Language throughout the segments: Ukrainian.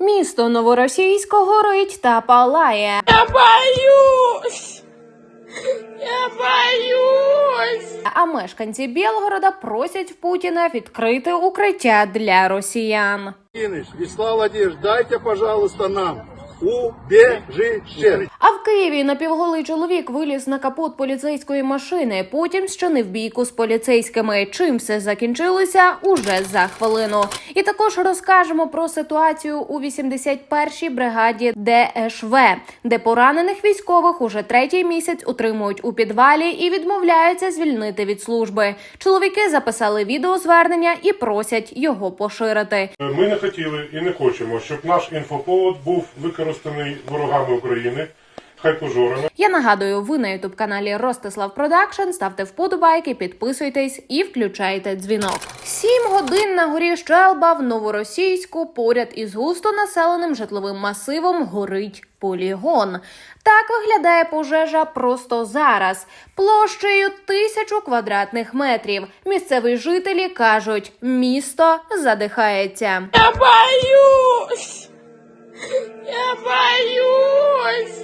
Місто новоросійського горить та палає. Я боюсь! Я боюсь! А мешканці Білгорода просять Путіна відкрити укриття для росіян. Вячеслав Владимирович, дайте, пожалуйста, нам убежище. А в Києві напівголий чоловік виліз на капот поліцейської машини. Потім щинив бійку з поліцейськими. Чим все закінчилося уже за хвилину. І також розкажемо про ситуацію у 81-й бригаді ДШВ, де поранених військових уже третій місяць утримують у підвалі і відмовляються звільнити від служби. Чоловіки записали відеозвернення і просять його поширити. Ми не хотіли і не хочемо, щоб наш інфоповод був використаний ворогами України, хай пожорами. Я нагадую, ви на ютуб каналі Ростислав Продакшн. Ставте вподобайки, підписуйтесь і включайте дзвінок. Сім годин на горі Щелба в Новоросійську поряд із густонаселеним житловим масивом горить полігон. Так виглядає пожежа просто зараз, площею тисячу квадратних метрів. Місцеві жителі кажуть, місто задихається. Я боюсь! Я боюсь!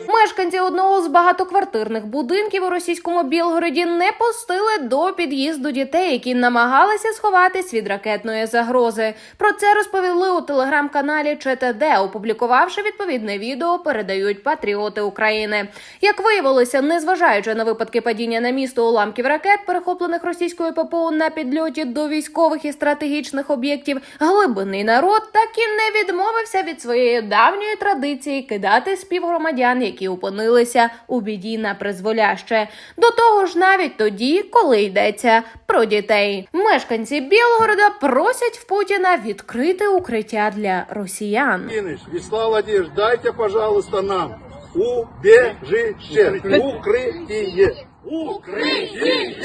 Мешканці одного з багатоквартирних будинків у російському Білгороді не пустили до під'їзду дітей, які намагалися сховатись від ракетної загрози. Про це розповіли у телеграм-каналі ЧТД, опублікувавши відповідне відео, передають патріоти України. Як виявилося, незважаючи на випадки падіння на місто уламків ракет, перехоплених російською ППО на підльоті до військових і стратегічних об'єктів, глибинний народ так і не відмовився від своєї давньої традиції кидати співгромадян, які опинилися у біді на призволяще. До того ж, навіть тоді, коли йдеться про дітей. Мешканці Білгорода просять в Путіна відкрити укриття для росіян. Ильич, Вячеслав Владимирович, дайте, пожалуйста, нам убежище. Укрытие. Укрытие.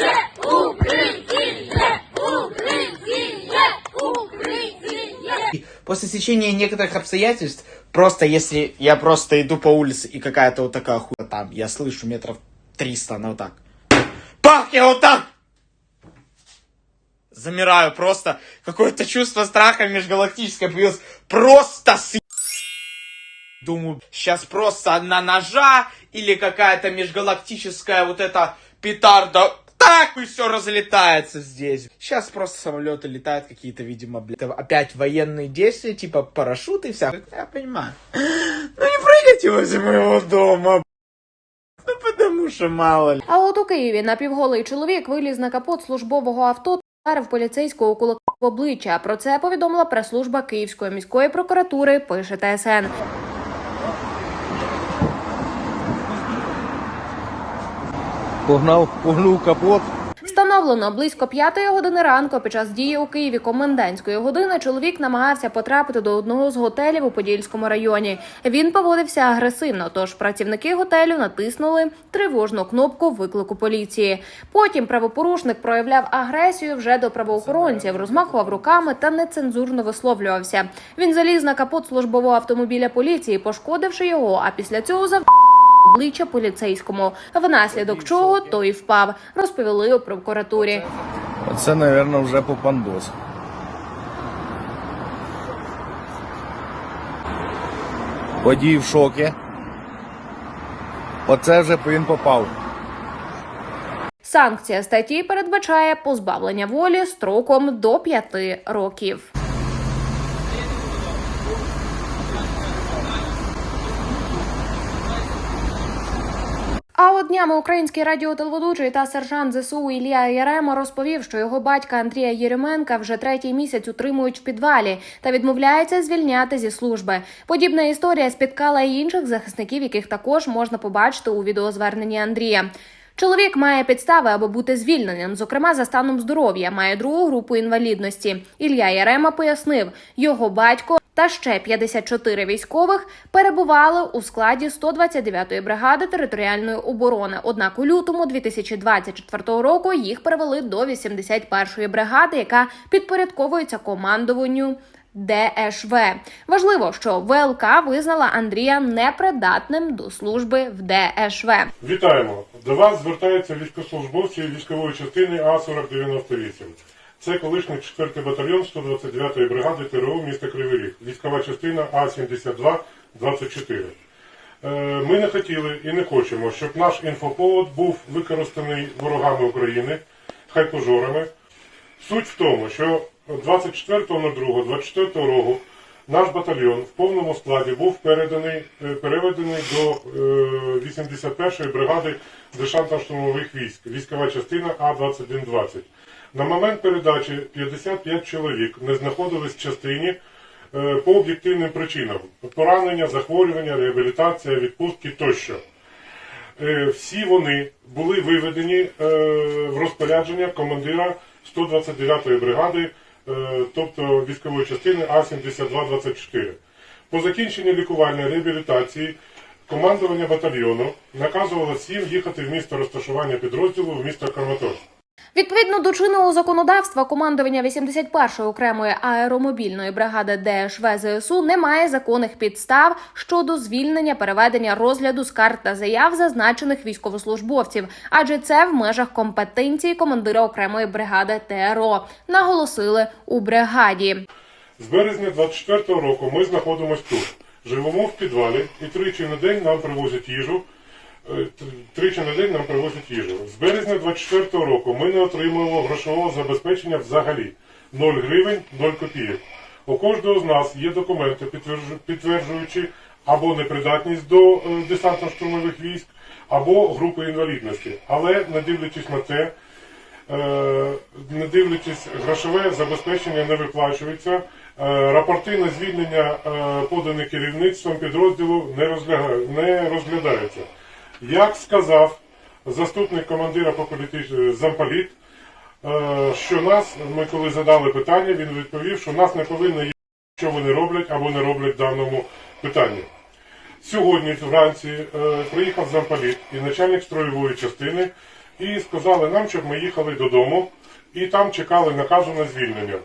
После стечения некоторых обстоятельств, просто если я просто иду по улице и какая-то вот такая хуя там, я слышу метров 300, она вот так. Пах, я вот так! Замираю просто. Какое-то чувство страха межгалактическое появилось. Просто с... Думаю, сейчас просто одна ножа или какая-то межгалактическая вот эта петарда. Так и все разлетается здесь. Сейчас просто самолеты летают какие-то, видимо, блядь, опять военные действия, типа парашюты и вся. Я понимаю. Ну не прыгайте возле моего дома. Ну потому что мало ли. А от у Києві напівголий чоловік виліз на капот службового авто та вдарив поліцейського кулаком в обличчя. Про це повідомила прес-служба Київської міської прокуратури. Пише ТСН. Погнав, погнув капот. Встановлено близько п'ятої години ранку. Під час дії у Києві комендантської години чоловік намагався потрапити до одного з готелів у Подільському районі. Він поводився агресивно, тож працівники готелю натиснули тривожну кнопку виклику поліції. Потім правопорушник проявляв агресію вже до правоохоронців, розмахував руками та нецензурно висловлювався. Він заліз на капот службового автомобіля поліції, пошкодивши його. А після цього зав обличчя поліцейському, внаслідок чого той впав, розповіли у прокуратурі. Оце, мабуть, вже попандос. Водій в шокі. Оце вже він попав. Санкція статті передбачає позбавлення волі строком до п'яти років. А от днями український радіотелеведучий та сержант ЗСУ Ілля Ярема розповів, що його батька Андрія Єременка вже третій місяць утримують в підвалі та відмовляється звільняти зі служби. Подібна історія спіткала і інших захисників, яких також можна побачити у відеозверненні Андрія. Чоловік має підстави, аби бути звільненим, зокрема за станом здоров'я, має другу групу інвалідності. Ілля Ярема пояснив, його батько та ще 54 військових перебували у складі 129-ї бригади територіальної оборони. Однак у лютому 2024 року їх перевели до 81-ї бригади, яка підпорядковується командуванню. ДШВ. Важливо, що ВЛК визнала Андрія непридатним до служби в ДШВ. Вітаємо! До вас звертаються військовослужбовці військової частини А4098. Це колишній 4-й батальйон 129-ї бригади ТРО міста Кривий Ріг, військова частина А-72-24. Е, Ми не хотіли і не хочемо, щоб наш інфоповод був використаний ворогами України, хайпожорами. Суть в тому, що 24.02.24 року наш батальйон в повному складі був переданий, е, переведений до е, 81-ї бригади десантно-штурмових військ, військова частина А-2120. На момент передачі 55 чоловік не знаходились в частині е, по об'єктивним причинам: поранення, захворювання, реабілітація, відпустки тощо. Е, Всі вони були виведені е, в розпорядження командира 129-ї бригади, тобто військової частини А-7224. По закінченні лікувальної реабілітації командування батальйону наказувало всім їхати в місто розташування підрозділу в місто Краматорськ. Відповідно до чинного законодавства, командування 81-ї окремої аеромобільної бригади ДШВ ЗСУ не має законних підстав щодо звільнення переведення розгляду скарг та заяв зазначених військовослужбовців, адже це в межах компетенції командира окремої бригади ТРО, наголосили у бригаді. З березня 24-го року ми знаходимося тут. Живемо в підвалі і тричі на день нам привозять їжу. Е, тр- Тричі на день нам привозять їжу. З березня 24-го року ми не отримуємо грошового забезпечення взагалі 0 гривень, 0 копійок. У кожного з нас є документи, підтверджуючи або непридатність до е, десантно-штурмових військ, або групи інвалідності. Але не дивлячись на те, Е, не дивлячись, грошове забезпечення не виплачується. Рапорти на звільнення подані керівництвом підрозділу не розглядаються. Як сказав заступник командира по політичній замполіт, е, що нас, ми коли задали питання, він відповів, що нас не повинно є, що вони роблять або не роблять в даному питанні. Сьогодні вранці е, приїхав замполіт і начальник строєвої частини і сказали нам, щоб ми їхали додому і там чекали наказу на звільнення.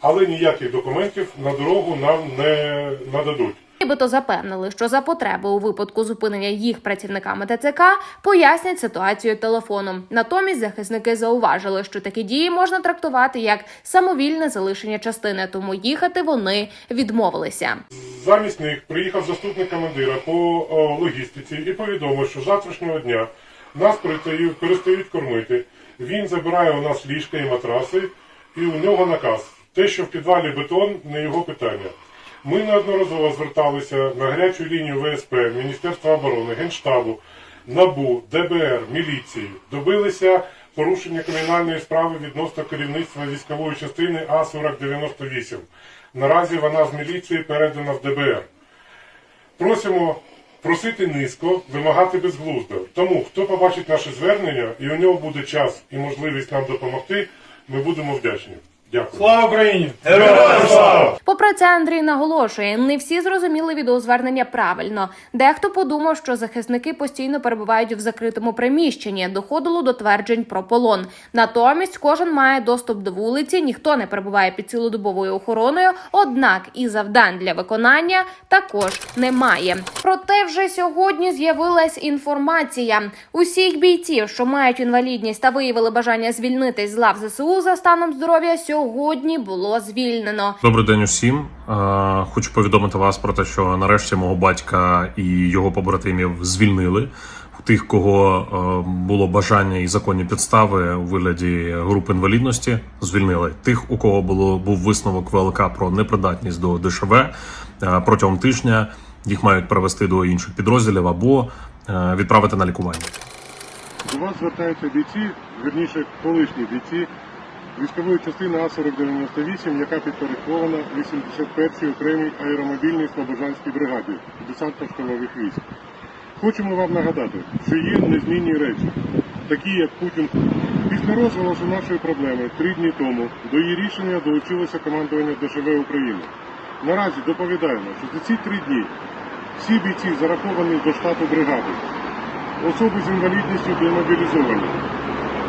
Але ніяких документів на дорогу нам не нададуть. Нібито запевнили, що за потреби у випадку зупинення їх працівниками ТЦК пояснять ситуацію телефоном. Натомість захисники зауважили, що такі дії можна трактувати як самовільне залишення частини, тому їхати вони відмовилися. Замість них приїхав заступник командира по логістиці і повідомив, що завтрашнього дня нас перестають кормити. Він забирає у нас ліжка і матраси, і у нього наказ. Те, що в підвалі бетон, не його питання. Ми неодноразово зверталися на гарячу лінію ВСП, Міністерства оборони, Генштабу, НАБУ, ДБР, міліції. Добилися порушення кримінальної справи відносно керівництва військової частини А-4098. Наразі вона з міліції передана в ДБР. Просимо просити низько, вимагати безглуздо. Тому, хто побачить наше звернення і у нього буде час і можливість нам допомогти, ми будемо вдячні. Дякую. Слава Україні! Героям слава! Попри це, Андрій наголошує, не всі зрозуміли відеозвернення правильно. Дехто подумав, що захисники постійно перебувають в закритому приміщенні. Доходило до тверджень про полон. Натомість кожен має доступ до вулиці, ніхто не перебуває під цілодобовою охороною. Однак і завдань для виконання також немає. Проте вже сьогодні з'явилась інформація. Усіх бійців, що мають інвалідність та виявили бажання звільнитись з лав ЗСУ за станом здоров'я, сьогодні було звільнено. Добрий день усім. Хочу повідомити вас про те, що нарешті мого батька і його побратимів звільнили. Тих, кого було бажання і законні підстави у вигляді груп інвалідності, звільнили. Тих, у кого було був висновок ВЛК про непридатність до ДШВ протягом тижня, їх мають перевести до інших підрозділів або відправити на лікування. До вас звертаються бійці, верніше колишні бійці військової частини А-4098, яка підпорядкована 81-й окремій аеромобільній Слобожанській бригаді десантно-штурмових військ. Хочемо вам нагадати, що є незмінні речі, такі як Путін. Після розголосу нашої проблеми три дні тому до її рішення долучилося командування ДШВ України. Наразі доповідаємо, що за ці три дні всі бійці зараховані до штату бригади. Особи з інвалідністю демобілізовані.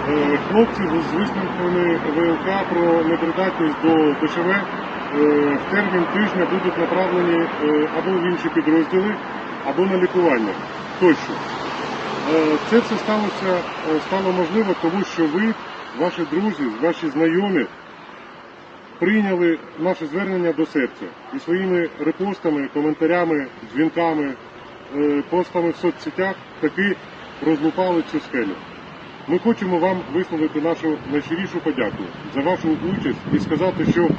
Е, Хлопці з висновками ВЛК про непридатність до ДШВ е, в термін тижня будуть направлені е, або в інші підрозділи, або на лікування тощо. Це все сталося, стало можливо, тому що ви, ваші друзі, ваші знайомі прийняли наше звернення до серця і своїми репостами, коментарями, дзвінками, постами в соцсетях таки розлупали цю скелю. Ми хочемо вам висловити нашу найщирішу подяку за вашу участь і сказати, що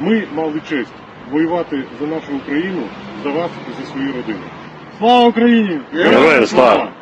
ми мали честь воювати за нашу Україну, за вас і за свою родину. Слава Україні! Героям слава!